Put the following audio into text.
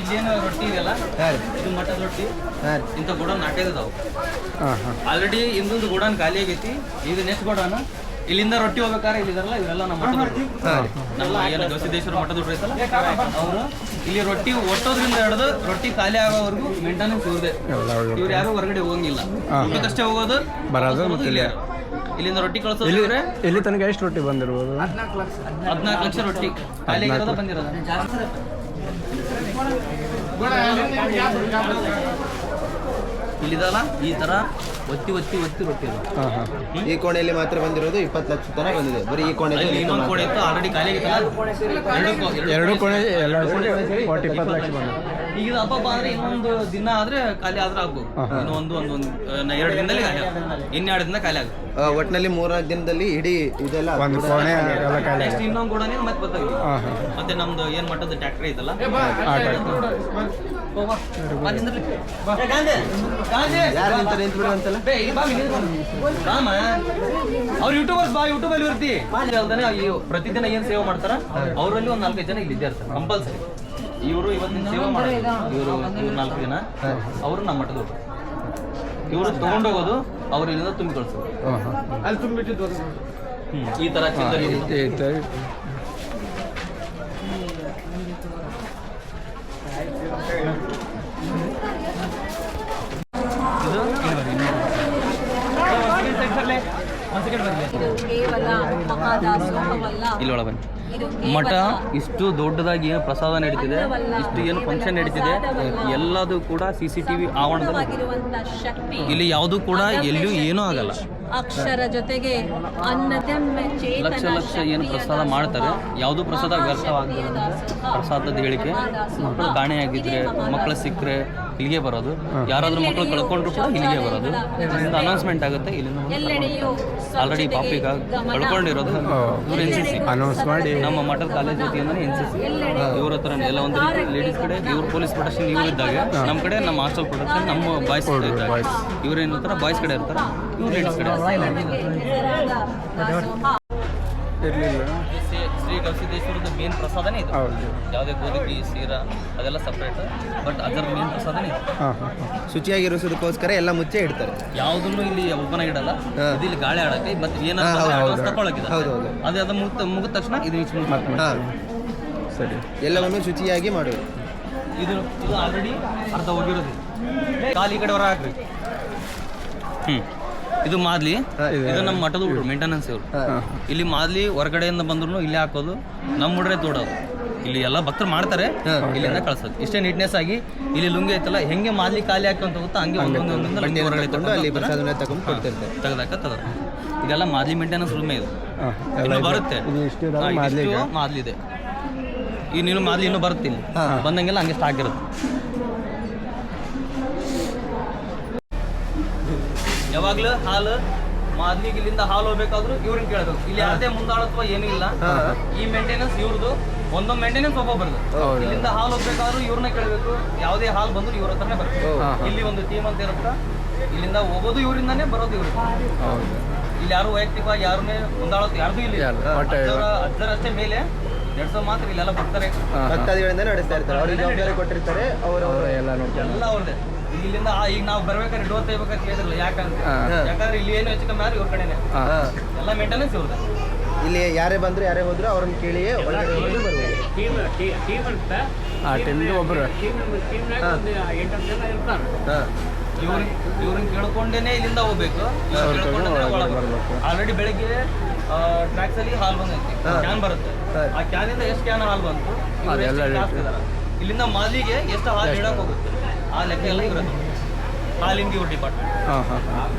ಇಲ್ಲೇನು ರೊಟ್ಟಿ ಇದೆಯಲ್ಲ? ಇದು ಮಟನ್ ರೊಟ್ಟಿ. ಇಂಥ ಗೋಡನ್ ನಾಲ್ಕೈದು ಅದಾವು. ಆಲ್ರೆಡಿ ಇನ್ನೊಂದು ಗೋಡನ್ ಖಾಲಿ ಆಗೈತಿ. ಇದು ನೆಕ್ಸ್ಟ್ ಗೋಡನ್. ಇಲ್ಲಿಂದ ರೊಟ್ಟಿ ಹೋಗ್ಬೇಕಾದ್ರೆ ಇಲ್ಲಿದಾರಲ್ಲ ಇವರೆಲ್ಲ ನಮ್ಮ ನಮ್ಮ ಏನು ಗವಿಸಿದ್ದೇಶ್ವರ ಮಠದ ಐತಲ್ಲ? ಅವರು ಇಲ್ಲಿ ರೊಟ್ಟಿ ಒಟ್ಟೋದ್ರಿಂದ ಹಿಡಿದು ರೊಟ್ಟಿ ಖಾಲಿ ಆಗೋವರೆಗೂ ಮೇಂಟೆನೆನ್ಸ್ ಇವ್ರದೆ. ಇವ್ರು ಯಾರು ಹೊರಗಡೆ ಹೋಗಂಗಿಲ್ಲ. ಊಟಕ್ಕಷ್ಟೇ ಹೋಗೋದು ಬರೋದು ಮತ್ತೆ ಇಲ್ಲೇ. ಇಲ್ಲೇ. ಇಲ್ಲಿಂದ ರೊಟ್ಟಿ ಇಲ್ಲಿ ಕಳ್ಸೋದ್ರೆ ಇಲ್ಲಿ ತನಕ ಎಷ್ಟು ರೊಟ್ಟಿ ಬಂದಿರ್ಬೋದು? ಹದಿನಾಲ್ಕು ಲಕ್ಷ. ರೊಟ್ಟಿ. ಖಾಲಿ ಆಗಿರೋದ ಬಂದಿರೋದು? Buena, ಇಲ್ಲಿದಲ್ಲ ಈ ತರ ಒತ್ತಿ ಒತ್ತಿ ಒತ್ತಿ ರೊಟ್ಟಿ ಹಾಂ ಹಾಂ. ಈ ಕೋಣೆಯಲ್ಲಿ ಮಾತ್ರ ಬಂದಿರೋದು ಇಪ್ಪತ್ತು ಲಕ್ಷ ತನಕ ಬಂದಿದೆ. ಬರೀ ಈ ಕೋಣೆ ಅಲ್ಲಿ ಇನ್ನೊಂದು ಕೋಣೆ ಇತ್ತು ಆಲ್ರೆಡಿ ಖಾಲಿ ಆಗಿತ್ತಲ್ಲ? ಎರಡು ಕೋ- ಎರಡು ಕೋಣೆ ಎಲ್ಲ ಸೇರಿ ಒಟ್ಟು ಇಪ್ಪತ್ತು ಲಕ್ಷ ಬಂದಿದೆ. ಈಗ ಇದು ಹಬ್ಬ ಅಂದ್ರೆ ಇನ್ನೊಂದು ದಿನ ಆದ್ರೆ ಖಾಲಿ ಆದ್ರೆ ಆಗ್ಬೋದು. ಹಾ, ಹಾ. ಇನ್ನು ಒಂದು ಒಂದು ಒಂದು ಎರಡು ದಿನದಲ್ಲಿ ಖಾಲಿ ಆಗುತ್ತೆ. ಇನ್ನೆರಡು ದಿನ ಖಾಲಿ ಆಗುತ್ತೆ. ಆ, ಒಟ್ನಲ್ಲಿ ಮೂರ್ನಾಲ್ಕು ದಿನದಲ್ಲಿ ಇಡೀ ಇದೆಲ್ಲ ಒಂದು ಕೋಣೆ ಎಲ್ಲ ಖಾಲಿ ನೆಕ್ಸ್ಟ್ ಇನ್ನೊಂದು ಕೂಡ ಮತ್ತೆ ಹಾಂ ಹಾಂ. ಮತ್ತೆ ನಮ್ದು ಏನ್ ಮಟ್ಟದ ಬಾ ಐತಲ್ಲ? ಆ ಯಾರು ನಿಂತಾರೆ? ನಿಂತ್ಬಿಡು ಅಂತಲ್ಲ? ಅವ್ರು ಯೂಟ್ಯೂಬರ್ಸ್ ಬಾ ಯೂಟ್ಯೂಬ್ ಅಲ್ಲಿ ಇರ್ತಿ. ಅಲ್ದಾನೆ ಪ್ರತಿದಿನ ಏನ್ ಸೇವೆ ಮಾಡ್ತಾರ? ಅವರಲ್ಲಿ ಒಂದ್ ನಾಲ್ಕೈದು ಜನ ಇಲ್ಲಿ ಇದ್ದೇ ಇರ್ತಾರೆ ಕಂಪಲ್ಸರಿ. ಇವರು ಇವತ್ತಿನ ಸೇವೆ ಮಾಡಿ ಇವರು ಇವ್ರು ನಾಲ್ಕು ಜನ. ಅವರು ನಮ್ಮ ಮಠದ ಇವರು ತಗೊಂಡೋಗೋದು ಅವ್ರ ಇಲ್ಲಿಂದ ತುಂಬಿ ಕಳ್ಸೋದು. ಈ ತರ ಚಿತ್ರದಲ್ಲಿ ಇರುತ್ತೆ. ಇದು ಇಲ್ಲಿ ಬರ್ರಿ, ಇಲ್ಲಿ ಬರ್ರಿ. ಒಂದ್ second side ಬರ್ಲಿ. ಒಂದ್ second ಬರ್ಲಿ. ಇದು ಕೇವಲ ಮಹಾದಾಸೋಹವಲ್ಲ ಇಲ್ಲಿ ಒಳಗೆ ಬನ್ನಿ. ಮಠ ಇಷ್ಟು ದೊಡ್ಡದಾಗಿ ಏನು ಪ್ರಸಾದ ನಡೀತಿದೆ ಇಷ್ಟು ಏನು ಫಂಕ್ಷನ್ ನಡೀತಿದೆ ಎಲ್ಲದೂ ಕೂಡ ಸಿ ಸಿ ಟಿವಿ ಆವರಣದಲ್ಲಿ ಇಲ್ಲಿ ಯಾವುದು ಕೂಡ ಎಲ್ಲೂ ಏನೂ ಆಗಲ್ಲ. ಅಕ್ಷರ ಜೊತೆಗೆ ಲಕ್ಷ ಲಕ್ಷ ಏನು ಪ್ರಸಾದ ಮಾಡ್ತಾರೆ. ಯಾವುದು ಪ್ರಸಾದ ವ್ಯರ್ಥವಾಗದಂತೆ ಪ್ರಸಾದದ ಹೇಳಿಕೆ. ಮಕ್ಕಳು ಕಾಣೆಯಾಗಿದ್ರೆ ಮಕ್ಕಳು ಸಿಕ್ಕರೆ ಇಲ್ಲಿಗೆ ಬರೋದು. ಯಾರಾದರೂ ಮಕ್ಕಳು ಕಳ್ಕೊಂಡ್ರು ಕೂಡ ಇಲ್ಲಿಗೆ ಬರೋದು. ಇದರಿಂದ ಅನೌನ್ಸ್ಮೆಂಟ್ ಆಗುತ್ತೆ ಇಲ್ಲಿಂದ ಆಲ್ರೆಡಿ ಪಾಪಿಗ ಕಳ್ಕೊಂಡಿರೋದು. ಇವರು ಎನ್ ಸಿ ಸಿ ಅನೌನ್ಸ್ ಮಾಡಿ. ನಮ್ಮ ಮಠದ ಕಾಲೇಜ್ ವತಿಯಿಂದ ಎನ್ ಸಿ ಸಿ. ಇವ್ರ ಹತ್ರ ಎಲ್ಲ ಒಂದು ರೀತಿ ಲೇಡೀಸ್ ಕಡೆ ಇವ್ರ ಪೊಲೀಸ್ ಪ್ರೊಟೆಕ್ಷನ್ ಇವ್ರು ಇದ್ದಾಗ ನಮ್ಮ ಕಡೆ ನಮ್ಮ ಹಾಸ್ಟೆಲ್ ಪ್ರೊಟೆಕ್ಷನ್ ನಮ್ಮ ಬಾಯ್ಸ್ ಇದ್ದಾಗ ಇವ್ರು ಏನಿರ್ತಾರೆ ಬಾಯ್ಸ್ ಕಡೆ ಇರ್ತಾರೆ. ಇವ್ರು ಲೇಡೀಸ್ ಕಡೆ. ಇರಲಿಲ್ಲ. ಶ್ರೀ ಗವಿಸಿದ್ದೇಶ್ವರದ ಮೇನ್ ಪ್ರಸಾದನೇ ಇದು. ಯಾವುದೇ ಗೋಧಿ ಸೀರ ಅದೆಲ್ಲ ಸಪ್ರೇಟ್ ಬಟ್ ಅದರ ಮೇನ್ ಪ್ರಸಾದನೇ ಇದು. ಶುಚಿಯಾಗಿರೋಸೋದಕ್ಕೋಸ್ಕರ ಎಲ್ಲ ಮುಚ್ಚೆ ಇಡ್ತಾರೆ. ಯಾವುದನ್ನು ಇಲ್ಲಿ ಓಪನ್ ಇಡಲ್ಲ. ಇದು ಇಲ್ಲಿ ಗಾಳಿ ಆಡಕ್ಕೆ ಮತ್ತೆ ಏನಾದ್ರು. ತಗೊಳಕಿದೆ. ಅದೇ ಅದು ಮುಗಿದ ಮುಗಿದ ತಕ್ಷಣ ಇದು ಈಚೆ ಸರಿ. ಎಲ್ಲವನ್ನೂ ಶುಚಿಯಾಗಿ ಮಾಡೋದು ಇದು ಇದು ಆಲ್ರೆಡಿ ಅರ್ಧ ಹೋಗಿರೋದು ಕಾಲು ಈ ಕಡೆ ಹೊರ ಹಾಕ್ರಿ. ಹ್ಮ್. ಇದು ಮಾದ್ಲಿ. ಇದು- ನಮ್ಮ ಮಠದ ಹುಡುಗರು ಮೇಂಟೆನೆನ್ಸ್ ಇವರು. ಇಲ್ಲಿ ಮಾದ್ಲಿ ಹೊರಗಡೆಯಿಂದ ಬಂದ್ರು ಇಲ್ಲಿ ಹಾಕೋದು ನಮ್ಮ ಹುಡ್ರೆ ತೋಡೋದು. ಇಲ್ಲಿ ಎಲ್ಲ ಭಕ್ತರು ಮಾಡ್ತಾರೆ. ಇಲ್ಲಿಂದ ಕಳ್ಸೋದು. ಇಷ್ಟೇ ನೀಟ್ನೆಸ್ ಆಗಿ ಇಲ್ಲಿ ಲುಂಗಿ ಐತಲ್ಲ ಹೆಂಗೆ ಮಾದ್ಲಿ ಖಾಲಿ ಹಾಕಂತ ಗೊತ್ತಾ ಹಂಗೆ ಒಂದೊಂದು ಹೊರಗಡೆ ತಗೊಂಡು ತೆಗೆದಾಕ ತೆಗೆದ ಇದೆಲ್ಲ ಮಾದ್ಲಿ ಮೇಂಟೆನೆನ್ಸ್ ರೂಮೇ ಇದು. ಬರುತ್ತೆ. ಮಾದ್ಲಿ ಇದೆ. ಈ ನೀನು ಮಾದ್ಲಿ ಇನ್ನೂ ಬರುತ್ತೆ ಇಲ್ಲಿ. ಬಂದಂಗೆಲ್ಲ ಹಂಗೆ ಸ್ಟಾಕ್ ಇರುತ್ತೆ. ಯಾವಾಗ್ಲೂ ಹಾಲು ಮಾದ್ಲಿಗೆ ಇಲ್ಲಿಂದ ಹಾಲು ಹೋಗ್ಬೇಕಾದ್ರು ಇವ್ರನ್ನ ಕೇಳಬೇಕು ಇಲ್ಲಿ ಯಾರದೇ ಮುಂದಾಳತ್ವ ಏನೂ ಇಲ್ಲ ಈ ಮೇಂಟೆನೆನ್ಸ್ ಇವ್ರದ್ದು ಒಂದೊಂದು ಮೇಂಟೆನೆನ್ಸ್ ಒಬ್ಬೊಬ್ಬರದು ಬರ್ದು ಇಲ್ಲಿಂದ ಹಾಲು ಹೋಗ್ಬೇಕಾದ್ರೂ ಇವ್ರನ್ನ ಕೇಳಬೇಕು ಯಾವುದೇ ಹಾಲು ಬಂದ್ರು ಇವ್ರ ಹತ್ರನೇ ಬರುತ್ತೆ ಇಲ್ಲಿ ಒಂದು ಟೀಮ್ ಅಂತ ಇರುತ್ತೆ ಇಲ್ಲಿಂದ ಹೋಗೋದು ಇವರಿಂದಾನೇ ಬರೋದು ಇವ್ರು ಇಲ್ಲಿ ಯಾರು ವೈಯಕ್ತಿಕವಾಗಿ ಯಾರನ್ನೇ ಮುಂದಾಳತ್ವ ಯಾರ್ದು ಇಲ್ಲ ಅಷ್ಟೇ ಮೇಲೆ ನಡೆಸೋ ಮಾತ್ರ ಇಲ್ಲೆಲ್ಲ ಬರ್ತಾರೆ. ಭಕ್ತಾದಿಗಳಿಂದ ನಡೆಸ್ತಾ ಇರ್ತಾರೆ. ಅವ್ರಿಗೆ ಜವಾಬ್ದಾರಿ ಕೊಟ್ಟಿರ್ತಾರೆ ಅವರು ಅವರ ಎಲ್ಲ ನೋಡ್ತಾರೆ ಎಲ್ಲ ಅವ್ರದ್ದೇ. ಇಲ್ಲಿಂದ ಈಗ ನಾವು ಬರ್ಬೇಕಾದ್ರೆ ಡೋರ್ ತೆಗಿಬೇಕಾದ್ರೆ ಕೇಳಿದ್ರಲ್ಲ ಯಾಕಂತ ಯಾಕಂದ್ರೆ ಇಲ್ಲಿ ಏನು ಹೆಚ್ಚು ಕಮ್ಮಿ ಆದ್ರೆ ಇವ್ರ ಕಡೆನೆ. ಎಲ್ಲ ಮೇಂಟೆನೆನ್ಸ್ ಇವ್ರದ್ದು. ಇಲ್ಲಿ ಯಾರೇ ಬಂದ್ರು ಯಾರೇ ಹೋದ್ರು ಅವ್ರನ್ನ ಕೇಳಿಯೇ ಒಳಗಡೆ ಹೋಗೋದು ಬರ್ಬೋದು ಆ ಟೈಮ್ಗೆ ಒಬ್ಬರು ಇವ್ರನ್ನ ಕೇಳ್ಕೊಂಡೇನೆ ಇಲ್ಲಿಂದ ಹೋಗ್ಬೇಕು. ಆಲ್ರೆಡಿ ಬೆಳಗ್ಗೆ ಟ್ರ್ಯಾಕ್ಸ್ ಅಲ್ಲಿ ಹಾಲ್ ಬಂದೈತಿ. ಕ್ಯಾನ್ ಬರುತ್ತೆ. ಆ ಕ್ಯಾನಿಂದ ಎಷ್ಟು ಕ್ಯಾನ್ ಹಾಲ್ ಬಂತು. ಇಲ್ಲಿಂದ ಮಾಲಿಗೆ ಎಷ್ಟು ಹಾಲ್ ಇಡಕ್ ಹೋಗುತ್ತೆ? ಆ ಲೆಕ್ಕ ಎಲ್ಲ ಹಾಲಿಂದ ಇವ್ರ ಡಿಪಾರ್ಟ್ಮೆಂಟ್ ಹಾಂ ಹಾಂ ಹಾಂ.